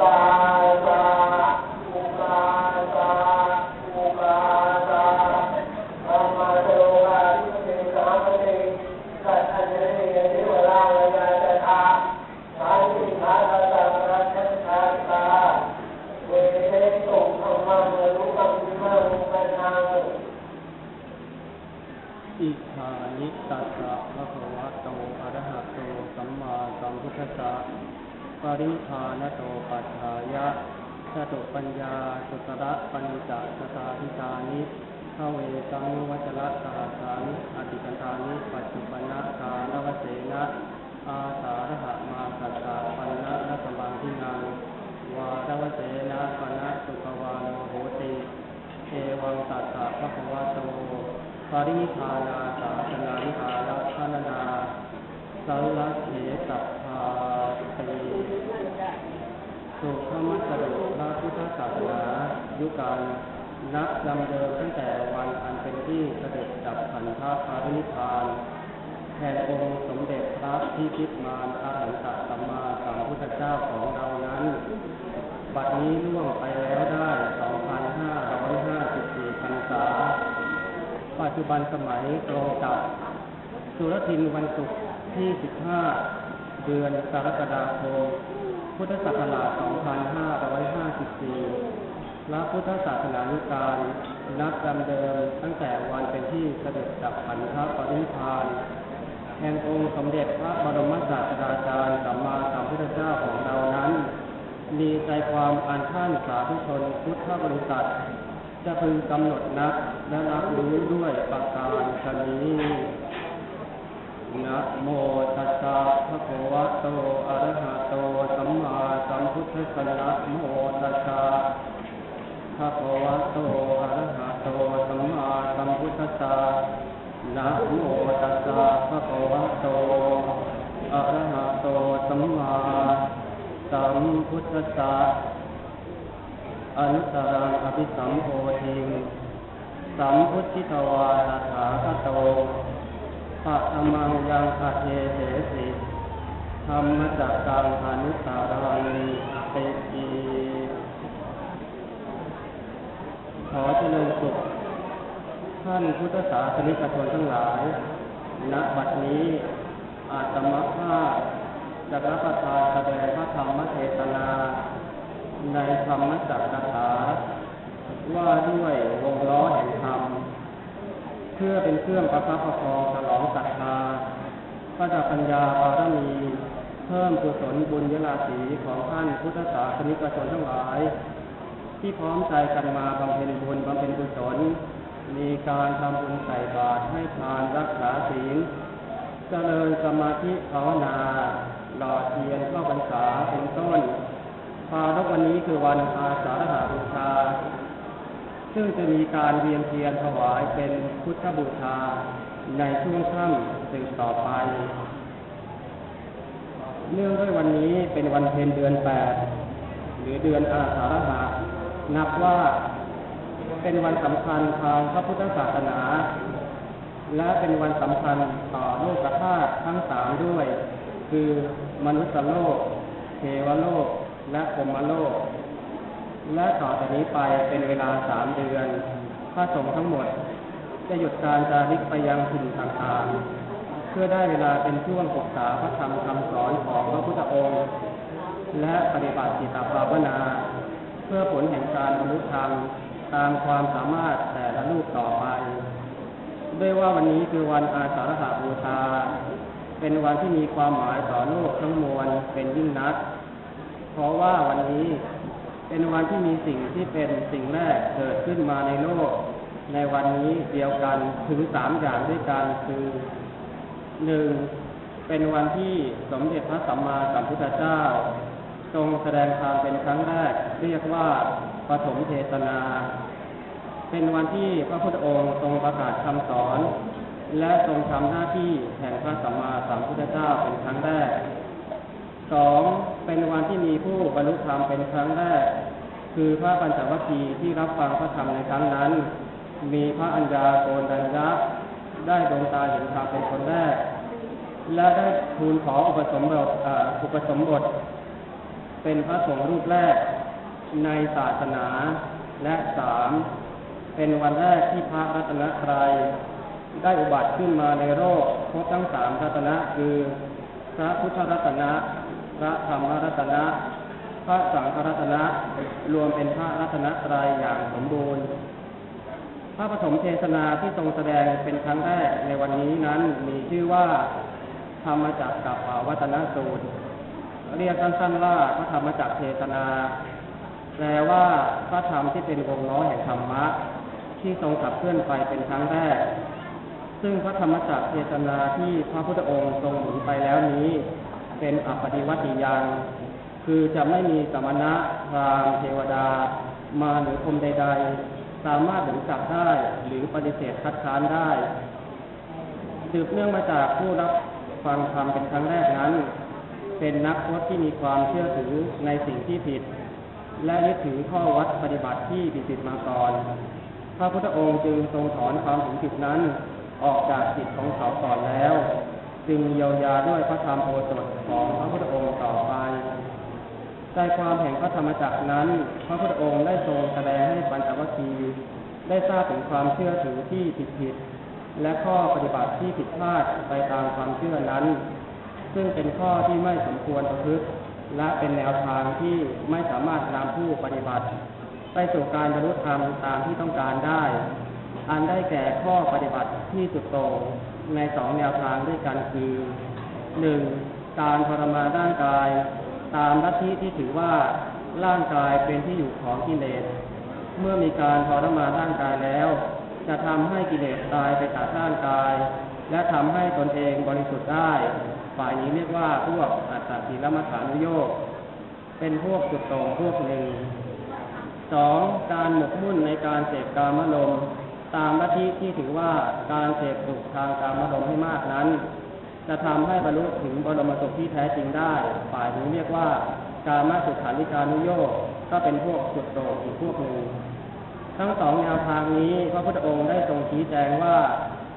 God. ปัญจสตาธิตานิขเวสังวัชระสหัสานิอติกันานิปัจจุปนะกาลวเสนะอาสาระหะมาสัสสะปันนะรัสมังทินังวาระวเสนะปนะสุขวานโหติเอวังตัสสะภะคะวะโตปรินิพานาสาสนานิพานะพานานาสัลลัเถสัพพาตี สุขมัสสรุพระพุทธศาสนายุการนับจำเดิมตั้งแต่วันอันเป็นที่เสด็จดับขันธปรินิพานแทนองค์สมเด็จพระพิชิตมารอรหันตสัมมาสัมพุทธเจ้าของเรานั้น บัดนี้ล่วงไปแล้วได้ 2,554พรรษา ปัจจุบันสมัยตรงกับสุรทินวันศุกร์ที่ 15 เดือนกรกฎาคม พุทธศักราช 2554 พระพุทธศาสนานุการนับจำเดิมตั้งแต่วันเป็นที่เสด็จดับขันธปรินิพานแห่งองค์สมเด็จพระบรมศาสดาจารย์สัมมาสัมพุทธเจ้าของเรานั้น มีใจความอันท่านสาธุชนพุทธบริษัท จะพึงกำหนดนับและรับรู้ด้วยประการชนี้ นะโมตัสสะภะคะวะโต อะระหะโต สัมมาสัมพุทธัสสะนะโมตัสสะภะคะวะโต อะระหะโต สัมมาสัมพุทธัสสะนะโมตัสสะภะคะวะโต อะระหะโต สัมมาสัมพุทธัสสะอนุตรังอภิสัมโพธิงสัมพุทธิตวาตถาคโต ปะธรรมังยังคเทเสสิธรรมจักกังอนุตารังเตอีขอเจริญสุขท่านพุทธศาสนิกชนทั้งหลาย ณ บัดนี้อาตมภาพจะรับประทานแสดงพระธรรมเทศนา ในธรรมจักรคาถาว่าด้วยวงล้อแห่งธรรม พื่อเป็นเครื่องประคับประคองฉลองศรัทธาพระปัญญาบารมีเพิ่มกุศลบุญยราศีของท่านพุทธศาสนิกชนทั้งหลาย ที่พร้อมใจกันมาบำเพ็ญบุญบำเพ็ญกุศล มีการทำบุญใส่บาตรให้ทานรักษาศีลเจริญสมาธิภาวนา หล่อเทียนเข้าพรรษาเป็นต้นภารกวันนี้คือวันอาสาฬหาบูชา ซึ่งจะมีการเวียนเทียนถวายเป็นพุทธบูชาในช่วงค่ำสืบต่อไป เนื่องด้วยวันนี้เป็นวันเพ็ญเดือนแปดหรือเดือนอาสาฬหะนับว่าเป็นวันสำคัญทางพระพุทธศาสนา และเป็นวันสำคัญต่อโลกธาตุทั้งสามด้วย คือมนุษย์โลก เทวโลก และพรมโลก และต่อจากนี้ไปเป็นเวลาสามเดือนพระสงฆ์ทั้งหมดจะหยุดการจาริกไปยังถิ่นต่างๆ เพื่อได้เวลาเป็นช่วงศึกษาพระธรรมคำสอนของพระพุทธองค์ และปฏิบัติจิตตภาวนา เพื่อผลแห่งการบรรลุธรรมตามความสามารถแต่ละลูกต่อไป ด้วยว่าวันนี้คือวันอาสาฬหบูชา เป็นวันที่มีความหมายต่อโลกทั้งมวลเป็นยิ่งนัก เพราะว่าวันนี้ เป็นวันที่มีสิ่งที่เป็นสิ่งแรกเกิดขึ้นมาในโลก ในวันนี้เดียวกันถึงสามอย่างด้วยกันคือหนึ่งเป็นวันที่สมเด็จพระสัมมาสัมพุทธเจ้า ทรงแสดงธรรมเป็นครั้งแรก เรียกว่าปฐมเทศนา เป็นวันที่พระพุทธองค์ทรงประกาศคำสอน และทรงทำหน้าที่แห่งพระสัมมาสัมพุทธเจ้าเป็นครั้งแรก สองเป็นวันที่มีผู้บรรลุธรรมเป็นครั้งแรก คือพระปัญจวัคคีย์ที่รับฟังพระธรรมในครั้งนั้น มีพระอัญญาโกณดัญญะได้ดวงตาเห็นธรรมเป็นคนแรก และได้ทูลขออุปสมบทอุปสมบท เป็นพระสงฆ์รูปแรกในศาสนาและสามเป็นวันแรกที่พระรัตนตรัยได้อุบัติขึ้นมาในโลกพบทั้งสามรัตนะคือ พระพุทธรัตนะ พระธรรมรัตนะ พระสังฆรัตนะ รวมเป็นพระรัตนตรัยอย่างสมบูรณ์ พระปฐมเทศนาที่ทรงแสดงเป็นครั้งแรกในวันนี้นั้นมีชื่อว่า ธรรมจักรกับวัตนสูตร เรียกสั้นๆว่าพระธรรมจักรเทศนา แปลว่าพระธรรมที่เป็นวงล้อแห่งธรรมะ ที่ทรงขับเคลื่อนไปเป็นครั้งแรกซึ่งพระธรรมจักรเทศนาที่พระพุทธองค์ทรงหมุนไปแล้วนี้ เป็นอัปปฏิวัติยังคือจะไม่มีสมณะรามเทวดา มาหรือพรหมใด ๆ สามารถหนุนกลับได้หรือปฏิเสธคัดค้านได้สืบเนื่องมาจากผู้รับฟังธรรมเป็นครั้งแรกนั้น เป็นนักพจน์ที่มีความเชื่อถือในสิ่งที่ผิด และยึดถือข้อวัดปฏิบัติที่ผิดมาก่อนพระพุทธองค์จึงทรงถอนความถึงผิดนั้นออกจากจิตของเขาก่อนแล้ว จึงเยียวยาด้วยพระธรรมโอสถของพระพุทธองค์ต่อไปใจความแห่งพระธรรมจักรนั้น พระพุทธองค์ได้ทรงแสดงให้ปัญจวัคคีย์ได้ทราบถึงความเชื่อถือที่ผิดๆและข้อปฏิบัติที่ผิดพลาดไปตามความเชื่อนั้น ซึ่งเป็นข้อที่ไม่สมควรประพฤติและเป็นแนวทางที่ไม่สามารถนำผู้ปฏิบัติ ไปสู่การบรรลุธรรมตามที่ต้องการได้ อันได้แก่ข้อปฏิบัติที่สุดโต่ง ในสองแนวทางด้วยกันคือหนึ่งการทรมานร่างกาย ตามลัทธิที่ถือว่าร่างกายเป็นที่อยู่ของกิเลส เมื่อมีการทรมานร่างกายแล้ว จะทำให้กิเลสตายไปจากร่างกาย และทำให้ตนเองบริสุทธิ์ได้ ฝ่ายนี้เรียกว่าพวกอัตตศีลมัฐานุโยคเป็นพวกสุดต่งพวกหนึ่งสองการหมกมุ่นในการเสพกามลมณ์ ตามลัทธิที่ถือว่าการเสพสุขทางการมลมให้มากนั้น จะทำให้บรรลุถึงบรมสุขที่แท้จริงได้ ฝ่ายนี้เรียกว่าการมาสุขานิการนุโยคก็เป็นพวกสุดโต่งอีกพวกหนึ่งทั้งสองแนวทางนี้พระพุทธองค์ได้ทรงชี้แจงว่า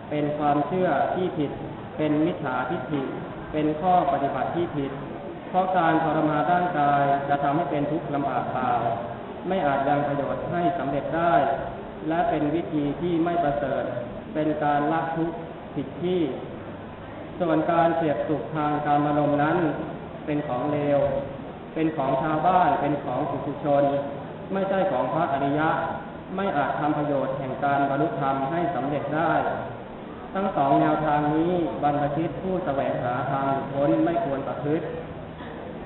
เป็นความเชื่อที่ผิด เป็นมิจฉาทิฏฐิ เป็นข้อปฏิบัติที่ผิด เพราะการทรมานร่างกายจะทำให้เป็นทุกข์ลำบากเปล่าไม่อาจยังประโยชน์ให้สำเร็จได้ และเป็นวิธีที่ไม่ประเสริฐ เป็นการละทุกข์ผิดที่ ส่วนการเสียบสุขทางการมารมนั้น เป็นของเลว เป็นของชาวบ้าน เป็นของสุขุชน ไม่ใช่ของพระอริยะ ไม่อาจทำประโยชน์แห่งการบรรลุธรรมให้สำเร็จได้ ทั้งสองแนวทางนี้บรรพชิตผู้แสวงหาทางหลุดพ้นไม่ควรประพฤติ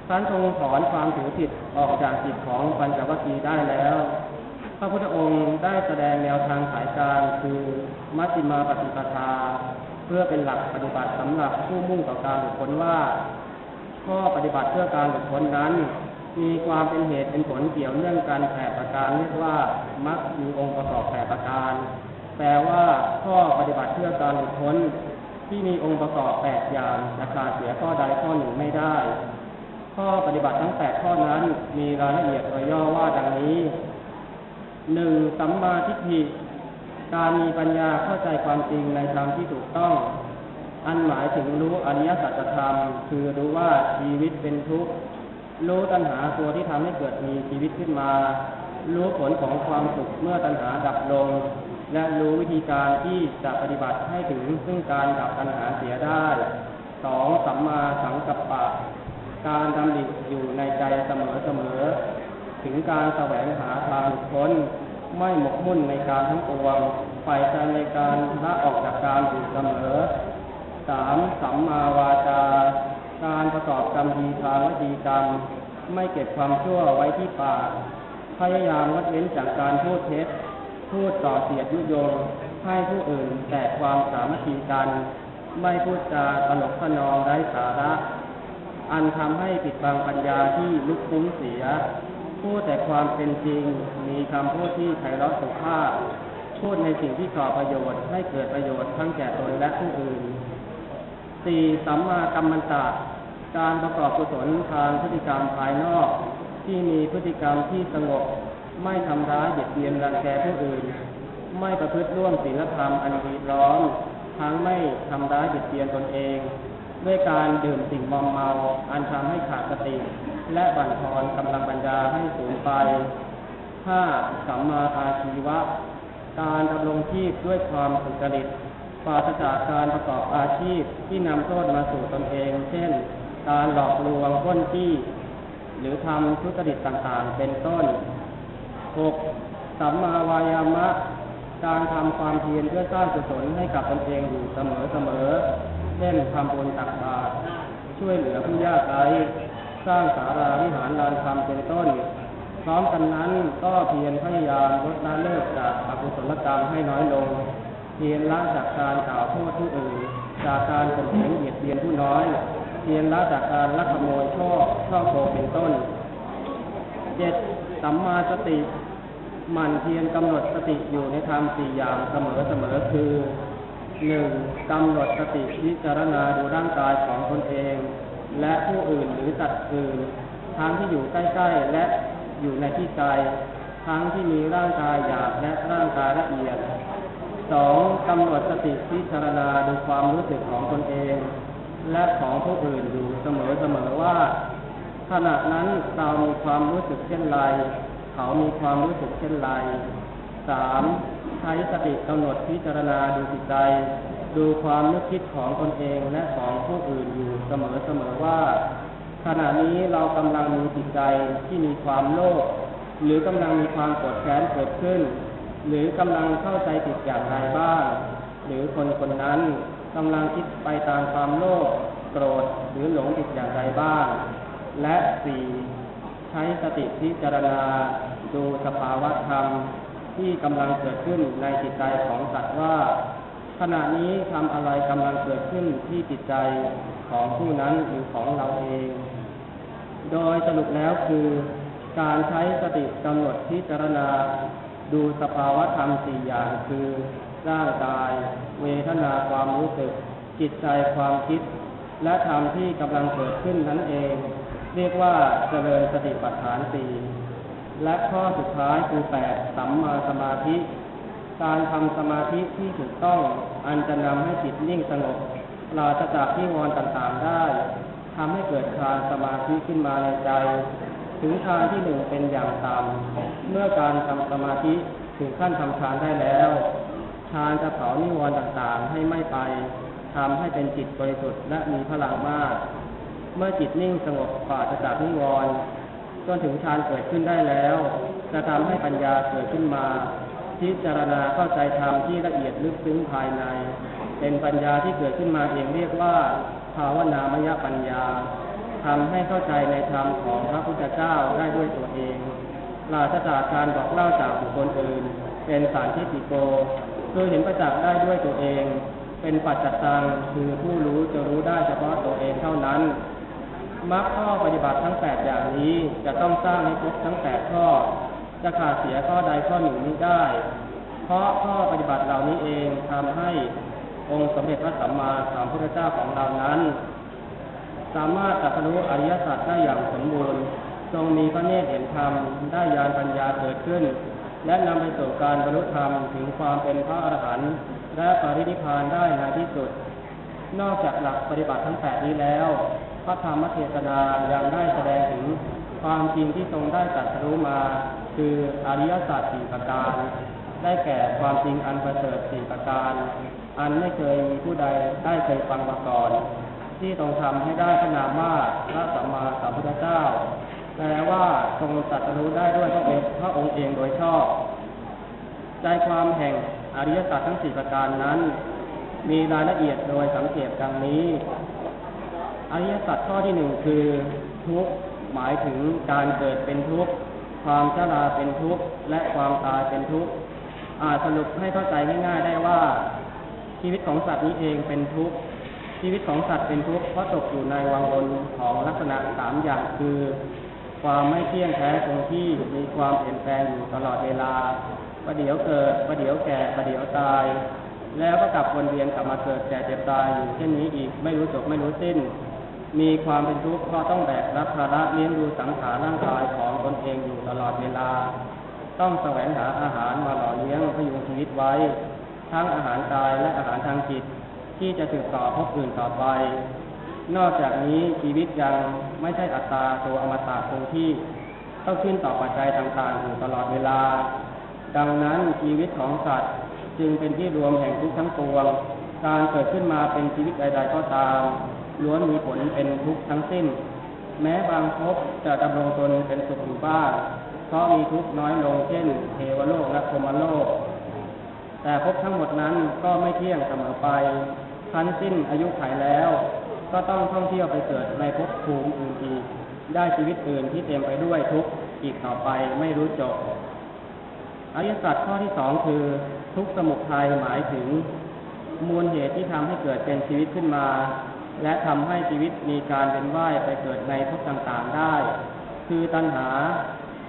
ท่านทรงถอนความถือผิดออกจากจิตของปัญจวัคคีย์ได้แล้ว พระพุทธองค์ได้แสดงแนวทางสายกลางคือมัชฌิมาปฏิปทา เพื่อเป็นหลักปฏิบัติสำหรับผู้มุ่งต่อการหลุดพ้นว่า ข้อปฏิบัติเพื่อการหลุดพ้นนั้น มีความเป็นเหตุเป็นผลเกี่ยวเนื่องกันแปดประการเรียกว่ามักมีองค์ประกอบแปดประการ แปลว่าข้อปฏิบัติเพื่อการหลุดพ้น ที่มีองค์ประกอบแปดอย่างจะขาดเสียข้อใดข้อหนึ่งไม่ได้ ข้อปฏิบัติทั้งแปดข้อนั้นมีรายละเอียดโดยย่อว่าดังนี้ หนึ่งสัมมาทิฏฐิการมีปัญญาเข้าใจความจริงในทางที่ถูกต้อง อันหมายถึงรู้อริยสัจธรรม คือรู้ว่าชีวิตเป็นทุกข์รู้ตัณหาตัวที่ทำให้เกิดมีชีวิตขึ้นมา รู้ผลของความสุขเมื่อตัณหาดับลง และรู้วิธีการที่จะปฏิบัติให้ถึงซึ่งการดับตัณหาเสียได้สองสัมมาสังกัปปะ การดำริอยู่ในใจเสมอเสมอ ถึงการแสวงหาทางหลุดพ้นไม่หมกมุ่นในการทั้งปวงฝ่ายใจในการละออกจากการอยู่เสมอสามสัมมาวาจาการประกอบกรรมดีทางวจีกรรม ไม่เก็บความชั่วไว้ที่ปากพยายามงดเว้นจากการพูดเท็จ พูดต่อเสียดยุยง ให้ผู้อื่นแตกความสามัคคีกัน ไม่พูดจาตลกขนองไร้สาระ อันทำให้ปิดบังปัญญาที่ลุกคุ้มเสีย พูดแต่ความเป็นจริง มีคำพูดที่ไพเราะสุภาพ พูดในสิ่งที่ก่อประโยชน์ ให้เกิดประโยชน์ทั้งแก่ตนและผู้อื่นสี่สัมมากัมมันตะ การประกอบกุศลทางพฤติกรรมภายนอก ที่มีพฤติกรรมที่สงบ ไม่ทำร้ายเบียดเบียนรังแกผู้อื่น ไม่ประพฤติร่วมศีลธรรมอันดีร้อมทั้งไม่ทำร้ายเบียดเบียนตนเอง ด้วยการดื่มสิ่งมอมเมา อันทำให้ขาดสติ และบั่นทอนกำลังปัญญาให้สูญไปห้าสัมมาอาชีวะ การดำรงชีพด้วยความสุจริตปราศจากการประกอบอาชีพที่นำโทษมาสู่ตนเอง เช่น การหลอกลวงปล้นจี้หรือทำทุจริตต่างๆ เป็นต้น 6. สัมมาวายามะ การทำความเพียรเพื่อสร้างกุศลให้กับตนเองอยู่เสมอๆ เช่นทำบุญตักบาตรช่วยเหลือผู้ยากไร้สร้างศาลาวิหารลานธรรมเป็นต้น พร้อมกันนั้นก็เพียรพยายามลดละเลิกจากอกุศลกรรมให้น้อยลง เพียรละจากการกล่าวโทษผู้อื่นจากการข่มเหงเหยียดเบียนผู้น้อย เพียรละจากการลักขโมยช่อช่อโกงเป็นต้นเจ็ดสัมมาสติมันเพียรกำหนดสติอยู่ในธรรมสี่อย่างเสมอเสมอคือ หนึ่งกำหนดสติพิจารณาดูร่างกายของตนเอง และผู้อื่นหรือสัตว์อื่นทั้งที่อยู่ใกล้ๆและอยู่ในที่ไกลทั้งที่มีร่างกายหยาบและร่างกายละเอียดสองกำหนดสติพิจารณาดูความรู้สึกของตนเอง และของผู้อื่นอยู่เสมอๆว่า ขณะนั้นเรามีความรู้สึกเช่นไร เขามีความรู้สึกเช่นไรสาม ใช้สติกำหนดพิจารณาดูจิตใจ ดูความนึกคิดของตนเองและของผู้อื่นอยู่เสมอๆว่า ขณะนี้เรากำลังมีจิตใจที่มีความโลภหรือกำลังมีความโกรธแค้นเกิดขึ้น หรือกำลังเข้าใจผิดอย่างไรบ้าง หรือคนคนนั้นกำลังคิดไปตามความโลภโกรธหรือหลงผิดอย่างไรบ้าง และสี่ใช้สติพิจารณาดูสภาวะธรรม ที่กำลังเกิดขึ้นในจิตใจของสัตว์ว่า ขณะนี้ทำอะไรกำลังเกิดขึ้นที่จิตใจของผู้นั้นหรือของเราเอง โดยสรุปแล้วคือการใช้สติกำหนดพิจารณา ดูสภาวะธรรมสี่อย่างคือร่างกาย เวทนาความรู้สึก จิตใจความคิด และธรรมที่กำลังเกิดขึ้นนั้นเอง เรียกว่าเจริญสติปัฏฐานสี่ และข้อสุดท้ายคือแปดสัมมาสมาธิ การทำสมาธิที่ถูกต้องอันจะนำให้จิตนิ่งสงบปราศจากที่วรต่างๆได้ทำให้เกิดฌานสมาธิขึ้นมาในใจ ถึงฌานที่หนึ่งเป็นอย่างต่ำเมื่อการทำสมาธิถึงขั้นทำฌานได้แล้วฌานจะเผานิวรณ์ต่างๆ ให้ไม่ไปทำให้เป็นจิตบริสุทธิ์และมีพลังมาก เมื่อจิตนิ่งสงบปราศจากนิวรณ์ จนถึงฌานเกิดขึ้นได้แล้ว จะทำให้ปัญญาเกิดขึ้นมา พิจารณาเข้าใจธรรมที่ละเอียดลึกซึ้งภายใน เป็นปัญญาที่เกิดขึ้นมาเองเรียกว่า ภาวนามยปัญญาทำให้เข้าใจในธรรมของพระพุทธเจ้าได้ด้วยตัวเองปราศจากการบอกเล่าจากบุคคลอื่น เป็นสารทิฏฐิโกคือเห็นประจักษ์ได้ด้วยตัวเอง เป็นปัจจตังคือผู้รู้จะรู้ได้เฉพาะตัวเองเท่านั้น มรรคข้อปฏิบัติทั้งแปดอย่างนี้จะต้องสร้างให้ครบทั้งแปดข้อ จะขาดเสียข้อใดข้อหนึ่งไม่ได้ เพราะข้อปฏิบัติเหล่านี้เองทำให้องค์สมเด็จพระสัมมาสัมพุทธเจ้าของเรานั้น สามารถตรัสรู้อริยสัจได้อย่างสมบูรณ์ ทรงมีพระเนตรเห็นธรรมได้ญาณปัญญาเกิดขึ้น และนำไปสู่การบรรลุธรรมถึงความเป็นพระอรหันต์และปรินิพพานได้ในที่สุด นอกจากหลักปฏิบัติทั้งแปดนี้แล้ว พระธรรมเทศนายังได้แสดงถึงความจริงที่ทรงได้ตรัสรู้มา คืออริยสัจสี่ประการ ได้แก่ความจริงอันประเสริฐสี่ประการ อันไม่เคยมีผู้ใดได้เคยฟังมาก่อน ที่ทรงทำให้ได้ขนามว่าพระสัมมาสัมพุทธเจ้าแปลว่าทรงตรัสรู้ได้ด้วยพระองค์พระองค์เองโดยชอบใจความแห่งอริยสัจทั้งสี่ประการนั้น มีรายละเอียดโดยสังเกตดังนี้ อริยสัจข้อที่หนึ่งคือทุกข์หมายถึงการเกิดเป็นทุกข์ความชราเป็นทุกข์และความตายเป็นทุกข์อาจสรุปให้เข้าใจง่ายๆได้ว่า ชีวิตของสัตว์นี้เองเป็นทุกข์ชีวิตของสัตว์เป็นทุกข์เพราะตกอยู่ในวังวนของลักษณะสามอย่างคือ ความไม่เที่ยงแท้คงที่มีความเปลี่ยนแปลงอยู่ตลอดเวลาประเดี๋ยวเกิดประเดี๋ยวแก่ประเดี๋ยวตาย แล้วก็กลับวนเวียนกลับมาเกิดแก่เจ็บตายอยู่เช่นนี้อีกไม่รู้จบไม่รู้สิ้น มีความเป็นทุกข์เพราะต้องแบกรับภาระเลี้ยงดูสังขารร่างกายของตนเองอยู่ตลอดเวลา ต้องแสวงหาอาหารมาหล่อเลี้ยงพยุงชีวิตไว้ ทั้งอาหารกายและอาหารทางจิต ที่จะสืบต่อภพอื่นต่อไป นอกจากนี้ชีวิตยังไม่ใช่อัตตาตัวอมตะคงที่ต้องขึ้นต่อปัจจัยต่างๆอยู่ตลอดเวลา ดังนั้นชีวิตของสัตว์ จึงเป็นที่รวมแห่งทุกข์ทั้งปวง การเกิดขึ้นมาเป็นชีวิตใดๆก็ตาม ล้วนมีผลเป็นทุกข์ทั้งสิ้น แม้บางภพจะดำรงตนเป็นสุขอยู่บ้างเพราะมีทุกข์น้อยลงเช่นเทวโลกและพรหมโลก แต่ภพทั้งหมดนั้นก็ไม่เที่ยงเสมอไปคั้นสิ้นอายุไขแล้วกก็ต้องท่องเที่ยวไปเกิดในภพภูมิอื่นอีกได้ชีวิตอื่นที่เต็มไปด้วยทุกข์อีกต่อไปไม่รู้จบอริยสัจข้อที่สองคือ ทุกสมุทัยหมายถึง มูลเหตุที่ทำให้เกิดเป็นชีวิตขึ้นมา และทำให้ชีวิตมีการเป็นว่ายไปเกิดในภพต่างๆได้ คือตัณหา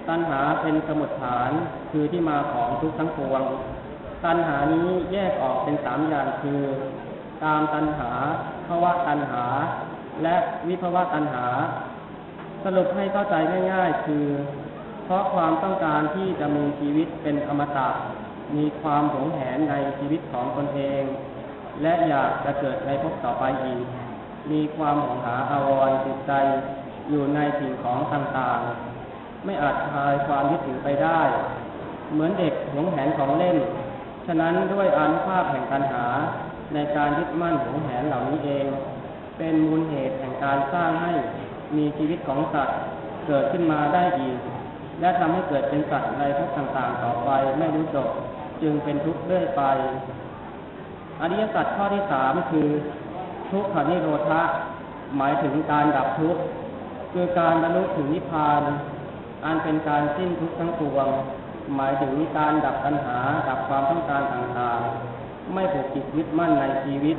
ตัณหาเป็นสมุดฐานคือที่มาของทุกทั้งปวง ตัณหานี้แยกออกเป็นสามอย่างคือ ตามตัณหาภาวะตัณหา และวิภาวะตัณหา สรุปให้เข้าใจง่าย ๆ คือ เพราะความต้องการที่จะมีชีวิตเป็นอมตะ มีความหวงแหนในชีวิตของตนเอง และอยากจะเกิดในภพต่อไปอีก มีความหวงหาอาวรจิตใจอยู่ในสิ่งของต่างๆ ไม่อาจคลายความยึดถือไปได้ เหมือนเด็กหวงแหนของเล่น ฉะนั้นด้วยอานุภาพแห่งตัณหาในการยึดมั่นหวงแหนเหล่านี้เอง เป็นมูลเหตุแห่งการสร้างให้มีชีวิตของสัตว์เกิดขึ้นมาได้อีก และทำให้เกิดเป็นสัตว์ในภพต่างๆ ต่อไปไม่รู้จบ จึงเป็นทุกข์เรื่อยไป อริยสัจข้อที่สามคือ ทุกขนิโรธะหมายถึงการดับทุกข์คือการบรรลุถึงนิพพานอันเป็นการสิ้นทุกข์ทั้งปวง หมายถึงการดับปัญหาดับความต้องการต่างๆ ไม่ผูกจิตยึดมั่นในชีวิต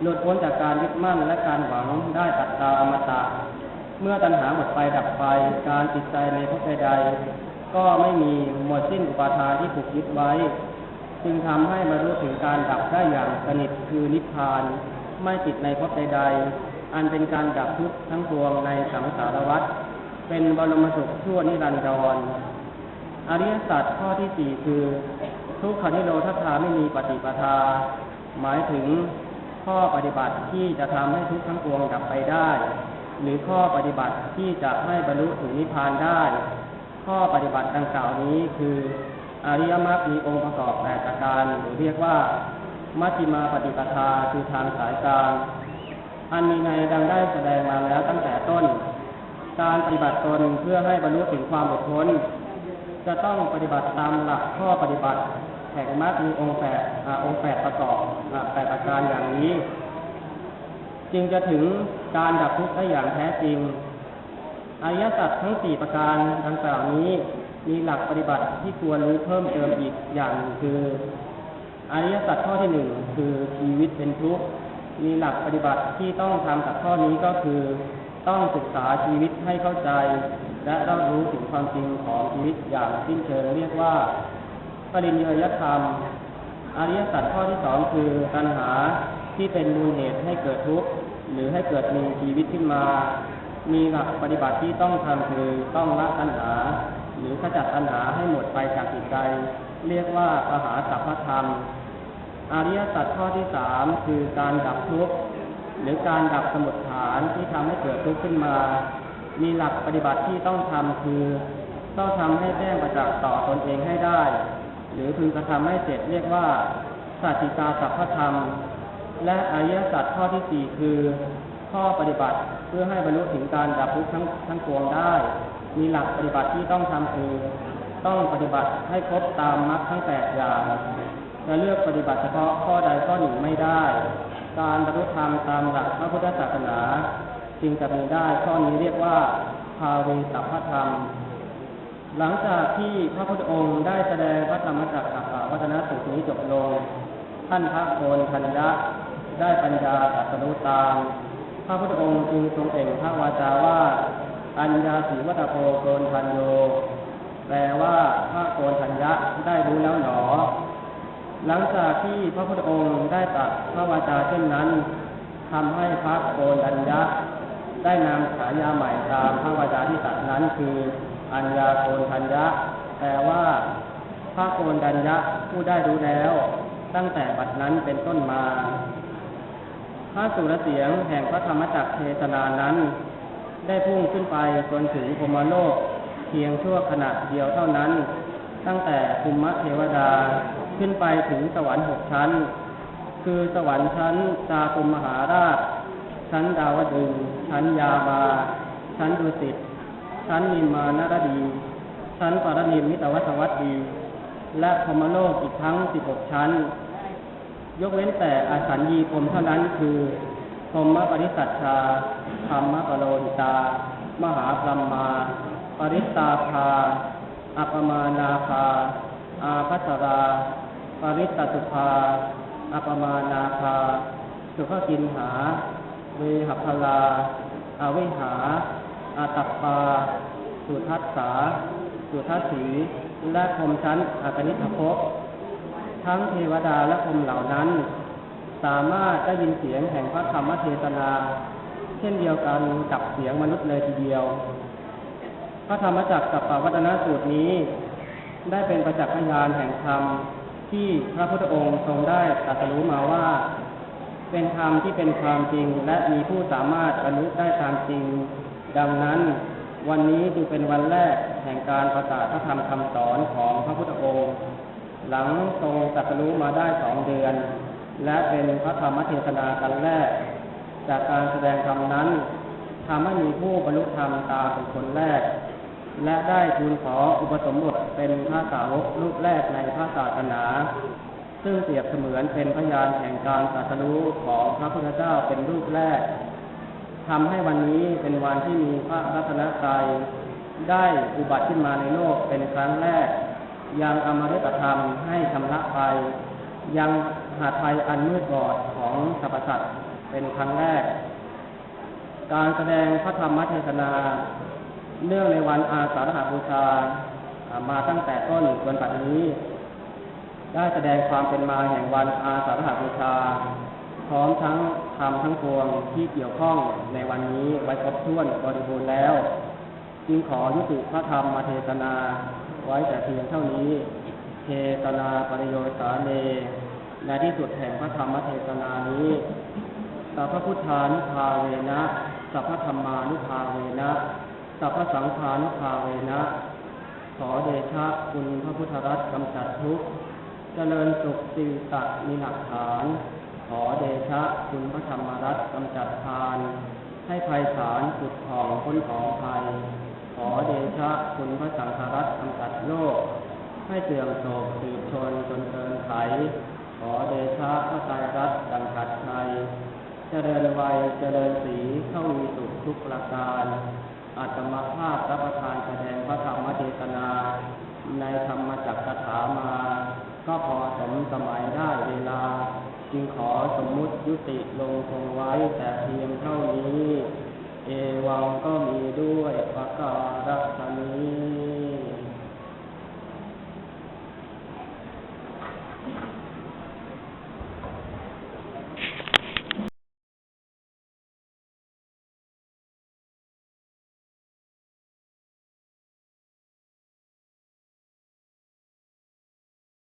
หลุดพ้นจากการยึดมั่นและการหวังได้ตัดตาอมตะ เมื่อตัณหาหมดไปดับไป การติดใจในภพใด ก็ไม่มีหมดสิ้นอุปาทานที่ผูกยึดไว้ จึงทำให้บรรลุถึงการดับได้อย่างสนิทคือนิพพานไม่ติดในภพใดๆ อันเป็นการดับทุกข์ทั้งปวงในสังสารวัฏเป็นบรมสุขชั่วนิรันดรอริยสัจข้อที่สี่คือ ทุกขนิโรธคาไม่มีปฏิปทา หมายถึงข้อปฏิบัติที่จะทำให้ทุกข์ทั้งปวงดับไปได้ หรือข้อปฏิบัติที่จะให้บรรลุถึงนิพพานได้ ข้อปฏิบัติดังกล่าวนี้คืออริยมรรคมีองค์ประกอบแปดประการหรือเรียกว่ามัชฌิมาปฏิปทาคือทางสายกลางอันมีในดังได้แสดงมาแล้วตั้งแต่ต้น การปฏิบัติตนเพื่อให้บรรลุถึงความอดทนจะต้องปฏิบัติตามหลักข้อปฏิบัติแห่งมรรคมีองค์แปดองค์แปดประกอบแปดประการอย่างนี้ จึงจะถึงการดับทุกข์ได้อย่างแท้จริง อริยสัจทั้งสี่ประการดังกล่าวนี้มีหลักปฏิบัติที่ควรรู้เพิ่มเติมอีกอย่างหนึ่งคืออริยสัจข้อที่หนึ่งคือชีวิตเป็นทุกข์มีหลักปฏิบัติที่ต้องทำกับข้อนี้ก็คือ ต้องศึกษาชีวิตให้เข้าใจ และรับรู้ถึงความจริงของชีวิตอย่างสิ้นเชิงเรียกว่าปริญญยธรรม อริยสัจข้อที่สองคือตัณหาที่เป็นมูลเหตุให้เกิดทุกข์หรือให้เกิดมีชีวิตขึ้นมา มีหลักปฏิบัติที่ต้องทำคือต้องละตัณหา หรือขจัดตัณหาให้หมดไปจากจิตใจเรียกว่าปหาสัพพธรรม อริยสัจข้อที่สามคือการดับทุกข์หรือการดับสมุดฐานที่ทำให้เกิดทุกข์ขึ้นมา มีหลักปฏิบัติที่ต้องทำคือ ต้องทำให้แจ้งประจักษ์ต่อตนเองให้ได้ หรือพึงกระทำให้เสร็จเรียกว่าสัจจิกาสัพพธรรม และอริยสัจข้อที่สี่คือ ข้อปฏิบัติเพื่อให้บรรลุถึงการดับทุกข์ทั้งทั้งปวงได้ มีหลักปฏิบัติที่ต้องทำคือต้องปฏิบัติให้ครบตามมรรคทั้งแปดอย่างจะเลือกปฏิบัติเฉพาะข้อใดข้อหนึ่งไม่ได้ การบรรลุธรรมตามหลักพระพุทธศาสนาจึงจะมีได้ข้อนี้เรียกว่าภาวีสัพพธรรม หลังจากที่พระพุทธองค์ได้แสดงพระธรรมจักรกับวัฒนสูตรนี้จบลง ท่านพระโกนทัญญะได้ปัญญาตรัสรู้ตาม พระพุทธองค์จึงทรงเอ่งพระวาจาว่าอัญญาสีวัตโพโกนทัญโย แปลว่าพระโกนทัญญะได้รู้แล้วหนอ หลังจากที่พระพุทธองค์ได้ตรัสพระวาจาเช่นนั้นทำให้พระโกนทัญญะได้นำฉายาใหม่ตามพระวาจาที่ตรัสนั้นคืออัญญาโกนทัญญะแปลว่าพระโกนทัญญะผู้ได้รู้แล้ว ตั้งแต่บัดนั้นเป็นต้นมา ระสุรเสียงแห่งพระธรรมจักรเทศนานั้น ได้พุ่งขึ้นไปจนถึงพมโลกเพียงชั่วขณะเดียวเท่านั้น ตั้งแต่ภูมิเทวดาขึ้นไปถึงสวรรค์หกชั้น คือสวรรค์ชั้นจาตุมมหาราช ชั้นดาวดึง ชั้นยามาชั้นดุสิต ชั้นนิมานารดี ชั้นปารนิมิตวัฏวัตดี และพมโลกอีกทั้ง16ชั้น ยกเว้นแต่อาสัญญีพรมเท่านั้นคือพรหมปริสัชชาธรรมปโลหิตา มหาพรหมา ปริตตาภา อัปมานาภา อาพัสรา ปริตตสุภา อัปมานาภา สุขกินหา เวหัพลา อาวิหา อาตัปปา สุทัสสา สุทัสสี และพรมชั้นอากนิทภพ ทั้งเทวดาและพรมเหล่านั้น สามารถได้ยินเสียงแห่งพระธรรมเทศนา เช่นเดียวกันกับเสียงมนุษย์เลยทีเดียว พระธรรมจักรกับปวัตนสูตรนี้ ได้เป็นประจักษ์พยานแห่งธรรมที่พระพุทธองค์ทรงได้ตรัสรู้มาว่า เป็นธรรมที่เป็นความจริงและมีผู้สามารถบรรลุได้ตามจริง ดังนั้น วันนี้จึงเป็นวันแรกแห่งการประกาศพระธรรมคำสอนของพระพุทธองค์ หลังทรงตรัสรู้มาได้สองเดือน และเป็นพระธรรมเทศนากันแรก จากการแสดงธรรมนั้นทำให้มีผู้บรรลุธรรมตาเป็นคนแรก และได้ทูลขออุปสมบทเป็นพระสาวกรูปแรกในพระศาสนา ซึ่งเปรียบเสมือนเป็นพยานแห่งการตรัสรู้ของพระพุทธเจ้าเป็นรูปแรกทำให้วันนี้เป็นวันที่มีพระรัตนตรัยได้อุบัติขึ้นมาในโลกเป็นครั้งแรก ยังอมฤตธรรมให้ชำระไป ยังหาไทยอันมืดบอดของสรรพสัตว์เป็นครั้งแรก การแสดงพระธรรมเทศนา เนื่องในวันอาสาฬหบูชามาตั้งแต่ต้นจนปัจจุบันนี้ ได้แสดงความเป็นมาแห่งวันอาสาฬหบูชา พร้อมทั้งทำทั้งปวงที่เกี่ยวข้องในวันนี้ไว้ครบถ้วนบริบูรณ์แล้ว จึงขอยุติพระธรรมมาเทศนา ไว้แต่เพียงเท่านี้เทศนาปริโยสาเนในที่สุดแห่งพระธรรมเทศนานี้สัพพพุทธานุภาเวนะ สัพพธรรมานุภาเวนะ สัพพสังฆานุภาเวนะ ขอเดชะคุณพระพุทธรัตน์กำจัดทุกข์เจริญสุขสิริตะมีหลักฐาน ขอเดชะคุณพระธรรมรัตน์กำจัดทาน ให้ภัยสารสุดของพ้นของภัย ขอเดชะคุณพระสังฆรัตน์กำจัดโลก ให้เสื่อมโศกสืบชนจนเกินไข ขอเดชะพระไตรรัตน์ดังขัดชัยเจริญวัยเจริญสีเข้ามีสุขทุกประการอาตมาภาพรับประทานแสดงพระธรรมเทศนา ในธรรมจักรถามา ก็พอสมสมัยได้เวลา จึงขอสมมุติยุติลงคงไว้แต่เพียงเท่านี้ เอวังก็มีด้วยประการนี้